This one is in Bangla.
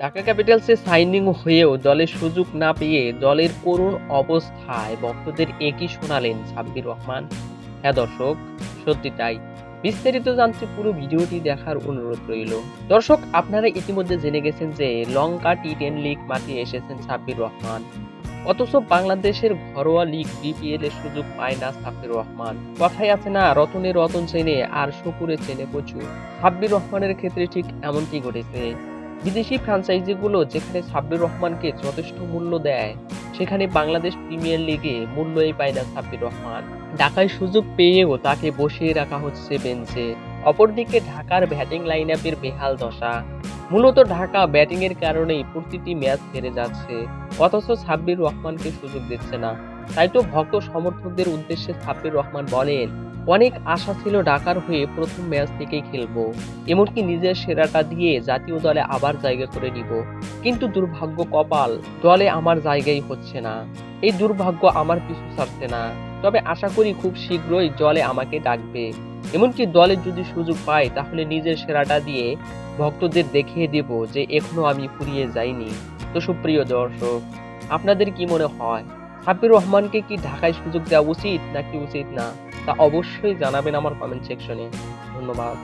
ঢাকা ক্যাপিটালসে সাইনিং হয়েও দলের সুযোগ না পেয়ে দলের করুণ অবস্থায় ভক্তদের একই শোনালেন সাব্বির রহমান। হ্যাঁ দর্শক, সত্যি তাই। বিস্তারিত জানতে পুরো ভিডিওটি দেখার অনুরোধ রইল। দর্শক, আপনারা ইতিমধ্যে জেনে গেছেন যে লঙ্কা টি টেন লিগ মাঠে এসেছেন সাব্বির রহমান। অথচ বাংলাদেশের ঘরোয়া লিগ বিপিএল এর সুযোগ পায় না সাব্বির রহমান। কথাই আছে না, রতনে রতন চেনে আর শুকুরে চেনে প্রচুর। সাব্বির রহমানের ক্ষেত্রে ঠিক এমনটি ঘটেছে। বিদেশি ফ্র্যাঞ্চাইজিগুলো যেখানে সাব্বির রহমানকে যথেষ্ট মূল্য দেয়, সেখানে বাংলাদেশ প্রিমিয়ার লিগে মূল্যই পায় না সাব্বির রহমান। ঢাকায় সুযোগ পেয়েও তাকে বসিয়ে রাখা হচ্ছে বেঞ্চে। অপরদিকে ঢাকার ব্যাটিং লাইন আপের বেহাল দশা। মূলত ঢাকা ব্যাটিং এর কারণেই প্রতিটি ম্যাচ হেরে যাচ্ছে, অথচ সাব্বির রহমানকে সুযোগ দিচ্ছে না। তাই তো ভক্ত সমর্থকদের উদ্দেশ্যে সাব্বির রহমান বলেন অনেক আশা ছিল ঢাকার হয়ে প্রথম ম্যাচ থেকেই খেলব। এমনকি নিজের সেরাটা দিয়ে জাতীয় দলে আবার জায়গা করে নিব। কিন্তু দুর্ভাগ্য কপাল, দলে আমার জায়গাই হচ্ছে না। এই দুর্ভাগ্য আমার পিছু ছাড়ছে না। তবে আশা করি খুব শীঘ্রই দলে আমাকে ডাকবে। এমনকি দলে যদি সুযোগ পাই, তাহলে নিজের সেরাটা দিয়ে ভক্তদের দেখিয়ে দেব যে এখনও আমি ফুরিয়ে যাইনি। তো সুপ্রিয় দর্শক, আপনাদের কি মনে হয়? সাব্বির রহমানকে কি ঢাকায় সুযোগ দেওয়া উচিত নাকি উচিত না? তা অবশ্যই জানাবেন আমার কমেন্ট সেকশনে ধন্যবাদ।